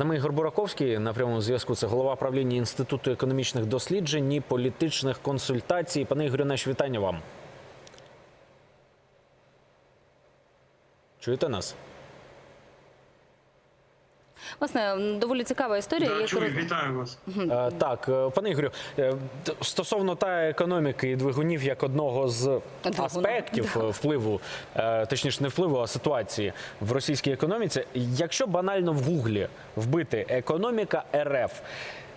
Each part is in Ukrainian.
нами Ігор Бураковський на прямому зв'язку. Це голова правління інституту економічних досліджень і політичних консультацій. Пане Ігорю, наші вітання вам. Чуєте нас? Власне, доволі цікава історія. Да, яку чую, роз- вітаю вас. Е, Так, е, пане Ігорю, е, стосовно та економіки і двигунів як одного з Двигуна. аспектів да. впливу, точніше не впливу, а ситуації в російській економіці. Якщо банально в Гуглі вбити економіка РФ.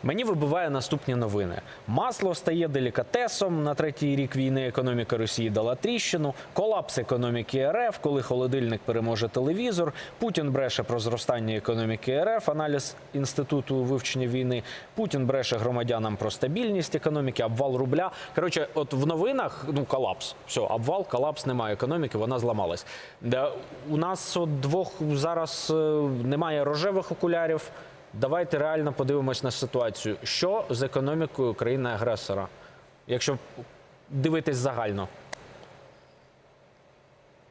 Мені вибиває наступні новини. Масло стає делікатесом на третій рік війни. Економіка Росії дала тріщину. Колапс економіки РФ, коли холодильник переможе телевізор. Путін бреше про зростання економіки РФ. Аналіз інституту вивчення війни. Путін бреше громадянам про стабільність економіки, обвал рубля. Коротше, от в новинах ну колапс. Все, обвал, колапс, немає економіки, вона зламалась. У нас от двох зараз е, немає рожевих окулярів. Давайте реально подивимось на ситуацію. Що з економікою країни-агресора, якщо дивитись загально?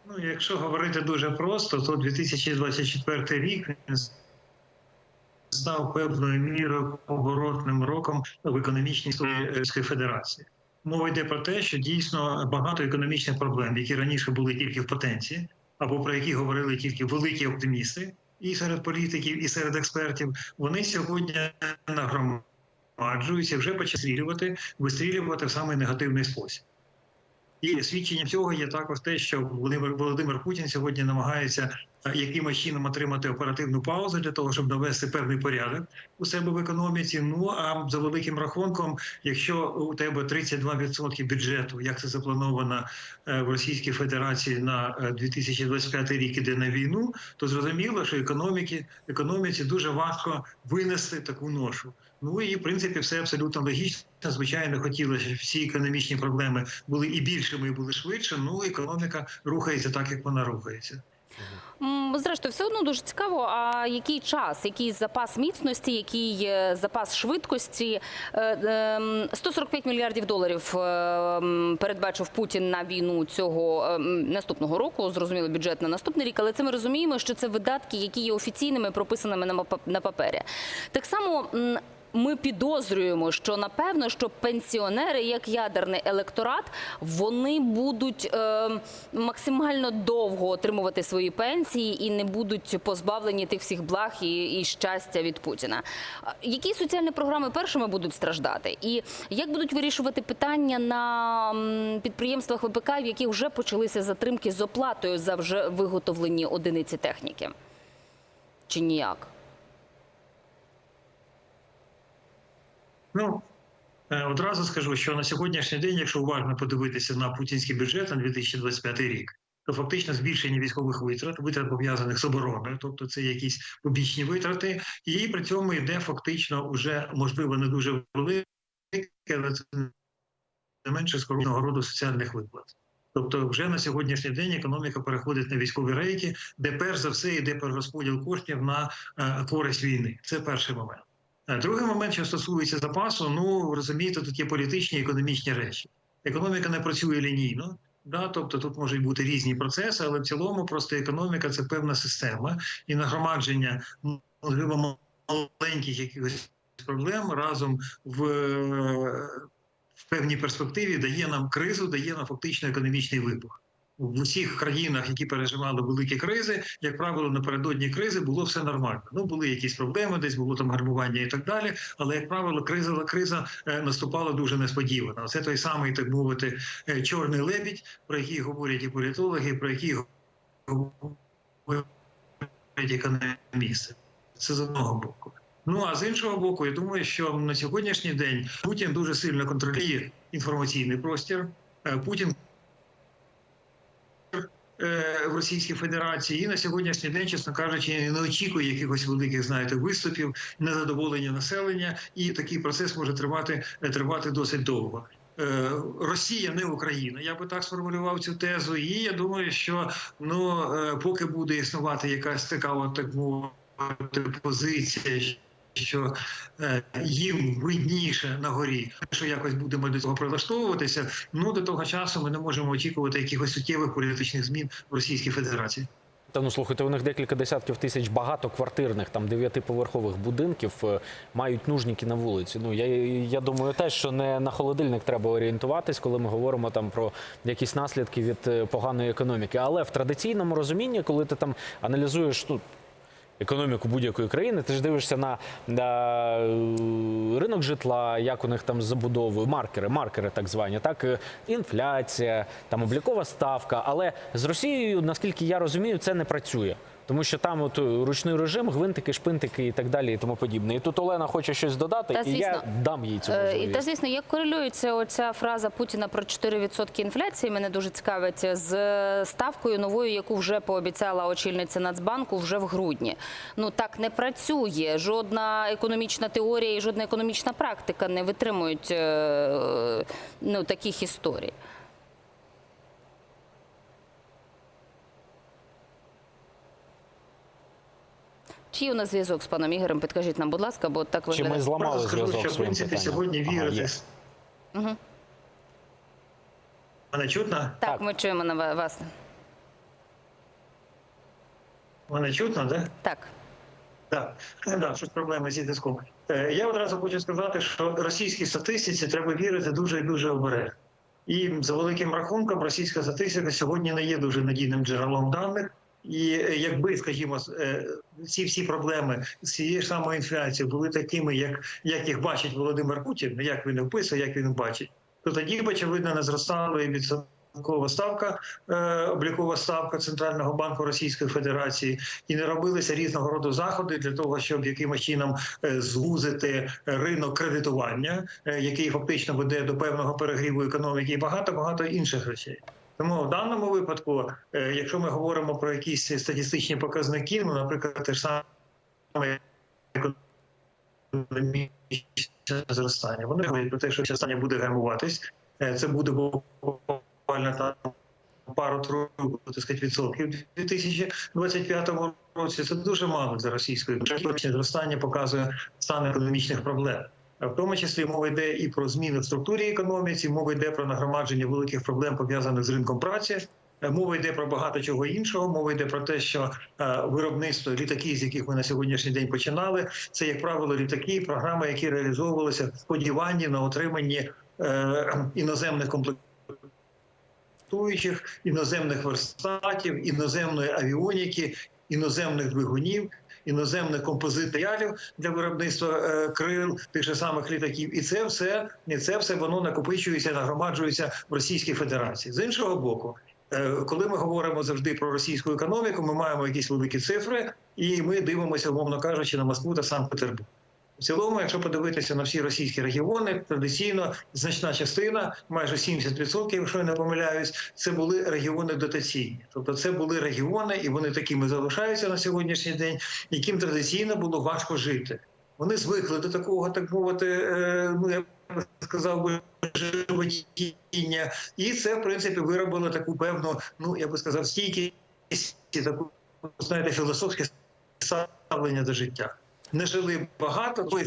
Ну, якщо говорити дуже просто, то 2024 рік він став певною мірою поворотним роком в економічній історії Російської Федерації. Мова йде про те, що дійсно багато економічних проблем, які раніше були тільки в потенції, або про які говорили тільки великі оптимісти, і серед політиків, і серед експертів, вони сьогодні нагромаджуються, вже почали стрілювати, вистрілювати в самий негативний спосіб. І свідченням цього є також те, що Володимир Путін сьогодні намагається е, якимось чином отримати оперативну паузу для того, щоб навести певний порядок у себе в економіці. Ну а за великим рахунком, якщо у тебе 32% бюджету, як це заплановано е, в Російській Федерації на е, 2025 рік іде на війну, то зрозуміло, що економіки економіці дуже важко винести таку ношу. Ну і в принципі все абсолютно логічно. Звичайно, хотілося, щоб всі економічні проблеми були і більшими, і були швидше. Ну економіка рухається так, як вона рухається. Зрештою, все одно дуже цікаво. А який час, який запас міцності, який е, запас швидкості? Е, ем, 145 мільярдів доларів е, передбачив Путін на війну цього наступного року. Зрозуміло, бюджет на наступний рік, але це ми розуміємо, що це видатки, які є офіційними, прописаними на папері. Так само. Ми підозрюємо, що напевно, що пенсіонери, як ядерний електорат, вони будуть е, максимально довго отримувати свої пенсії і не будуть позбавлені тих всіх благ і, і щастя від Путіна. Які соціальні програми першими будуть страждати? І як будуть вирішувати питання на підприємствах ВПК, в яких вже почалися затримки з оплатою за вже виготовлені одиниці техніки? Чи ніяк? Ну е, одразу скажу, що на сьогоднішній день, якщо уважно подивитися на путінський бюджет на 2025 рік, то фактично збільшення військових витрат, витрат пов'язаних з обороною, тобто це якісь побічні витрати, і при цьому йде фактично уже можливо не дуже велике, але це не менше скороченого роду соціальних виплат. Тобто, вже на сьогоднішній день економіка переходить на військові рейки, де перш за все йде перерозподіл коштів на е, користь війни. Це перший момент. Другий момент, що стосується запасу, ну розумієте, тут є політичні і економічні речі. Економіка не працює лінійно, да, тобто тут можуть бути різні процеси, але в цілому просто економіка це певна система і нагромадження можливо маленьких якихось проблем разом в, в певній перспективі дає нам кризу, дає нам фактично економічний вибух. В усіх країнах, які переживали великі кризи, як правило, напередодні кризи було все нормально. Ну були якісь проблеми, десь було там гарбування і так далі. Але як правило, криза криза е, наступала дуже несподівано. Це той самий, так мовити, е, чорний лебідь, про який говорять і політологи, про який говорять економісти. Це з одного боку. Ну а з іншого боку, я думаю, що на сьогоднішній день Путін дуже сильно контролює інформаційний простір. Е, Путін в Російській Федерації і на сьогоднішній день, чесно кажучи, не очікує якихось великих, знаєте, виступів, незадоволення населення, і такий процес може тривати е, тривати досить довго. Е, Росія не Україна. Я би так сформулював цю тезу. І я думаю, що ну е, поки буде існувати якась така, от так мовити, позиція. Що е, їм видніше на горі, що якось будемо до цього прилаштовуватися. Ну до того часу ми не можемо очікувати якихось суттєвих політичних змін в Російській Федерації. Та ну слухайте, у них декілька десятків тисяч багатоквартирних, там дев'ятиповерхових будинків е, мають нужніки на вулиці. Ну я, я думаю, теж що не на холодильник треба орієнтуватись, коли ми говоримо там про якісь наслідки від е, поганої економіки. Але в традиційному розумінні, коли ти там аналізуєш ну, економіку будь-якої країни, ти ж дивишся на, на е, ринок житла, як у них там забудовою, маркери, маркери так звані, так е, інфляція, там облікова ставка. Але з Росією, наскільки я розумію, це не працює. Тому що там от е, ручний режим, гвинтики, шпинтики і так далі, і тому подібне. І тут Олена хоче щось додати, Та, і я дам їй цю Е, І можливість. та звісно, як корелюється оця фраза Путіна про 4% інфляції, мене дуже цікавить з ставкою новою, яку вже пообіцяла очільниця Нацбанку вже в грудні. Ну так не працює. Жодна економічна теорія і жодна економічна практика не витримують е, ну, таких історій. Чи у нас зв'язок з паном Ігорем? Підкажіть нам, будь ласка, бо так Чи виглядає. ми зламали скажу, зв'язок що в своїм принципі питанням? сьогодні вірити. є. Мгм. Мене чутно? Так, Так. ми чуємо на вас. Мене чутно, так? Так. Так, да, щось проблеми зі зв'язком. Е, Я одразу хочу сказати, що російській статистиці треба вірити дуже і дуже обережно. І за великим рахунком, російська статистика сьогодні не є дуже надійним джерелом даних. І е, якби, скажімо, с- е, ці всі проблеми з цією ж самою інфляцією були такими, як, як їх бачить Володимир Путін, як він описує, як він бачить, то тоді очевидно, не зростала і відсоткова ставка, е, облікова ставка Центрального банку Російської Федерації, і не робилися різного роду заходи для того, щоб якимось чином звузити ринок кредитування, який фактично веде до певного перегріву економіки, і багато багато інших речей. Тому в даному випадку, е, якщо ми говоримо про якісь статистичні показники, ну, наприклад, те ж саме економічне зростання, вони говорять про те, що зростання буде гальмуватись, Е, це буде буквально там пару так сказати, відсотків у 2025 році. Це дуже мало російської економічне зростання показує стан економічних проблем. А В тому числі мова йде і про зміни в структурі економіці, мова йде про нагромадження великих проблем пов'язаних з ринком праці. Е, Мова йде про багато чого іншого. Мова йде про те, що е, виробництво літаків, з яких ми на сьогоднішній день починали, це як правило літаки, програми, які реалізовувалися в сподіванні на отриманні е, іноземних комплектуючих, іноземних верстатів, іноземної авіоніки, іноземних двигунів. Іноземних композиторіалів для виробництва е, крил тих же самих літаків, і це все і це все воно накопичується, нагромаджується в Російській Федерації. З іншого боку, е, коли ми говоримо завжди про російську економіку, ми маємо якісь великі цифри, і ми дивимося, умовно кажучи, на Москву та Санкт-Петербург. В цілому, якщо подивитися на всі російські регіони, традиційно значна частина, майже 70%, якщо я не помиляюсь, це були регіони дотаційні. Тобто це були регіони, і вони такими залишаються на сьогоднішній день, яким традиційно було важко жити. Вони звикли до такого, так мовити, е, ну я б сказав би, животіння, і це в принципі виробило таку певну, ну я би сказав, стійкість, таку знаєте, філософське ставлення до життя. Не жили багато, то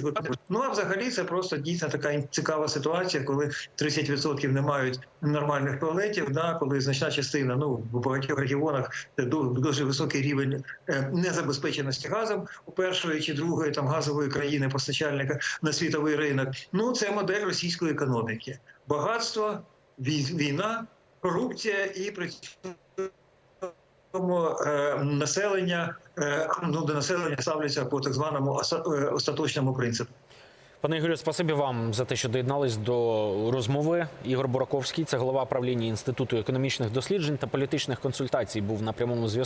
ну а взагалі це просто дійсно така цікава ситуація, коли 30% не мають нормальних туалетів. Да, коли значна частина, ну в багатьох регіонах дуже високий рівень е, незабезпеченості газом у першої чи другої там газової країни постачальника на світовий ринок. Ну це модель російської економіки: багатство, вій- війна, корупція і при цьому е, населення е, ну до населення ставляться по так званому е, остаточному принципу. Пане Ігорю, спасибі вам за те, що доєднались до розмови. Ігор Бураковський, це голова правління інституту економічних досліджень та політичних консультацій, був на прямому зв'язку.